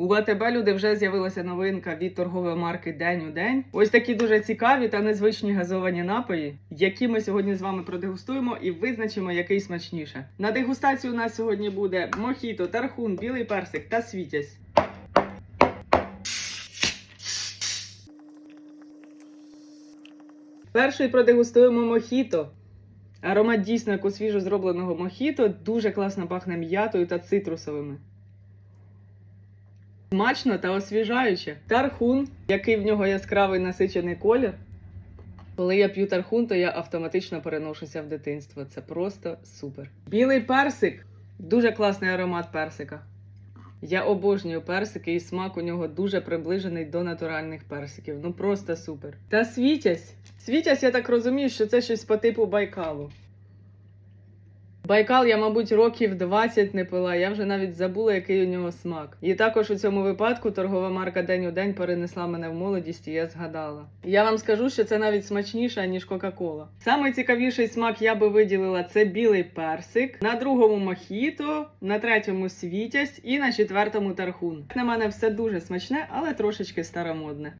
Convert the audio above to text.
У АТБ люди вже з'явилася новинка від торгової марки День у день. Ось такі дуже цікаві та незвичні газовані напої, які ми сьогодні з вами продегустуємо і визначимо, який смачніше. На дегустацію у нас сьогодні буде мохіто, тархун, білий персик та світязь. Перший продегустуємо мохіто. Аромат дійсно як у свіжо зробленого мохіто, дуже класно пахне м'ятою та цитрусовими. Смачно та освіжаюче. Тархун, який в нього яскравий насичений колір. Коли я п'ю тархун, то я автоматично переношуся в дитинство. Це просто супер. Білий персик дуже класний аромат персика. Я обожнюю персики, і смак у нього дуже приближений до натуральних персиків. Ну просто супер. Та світязь. Світязь, я так розумію, що це щось по типу байкалу. Байкал я, мабуть, років 20 не пила. Я вже навіть забула, який у нього смак. І також у цьому випадку торгова марка День у день перенесла мене в молодість, і я згадала. Я вам скажу, що це навіть смачніше, ніж Кока-Кола. Самий цікавіший смак я би виділила це білий персик, на другому мохіто, на третьому світязь і на четвертому тархун. На мене все дуже смачне, але трошечки старомодне.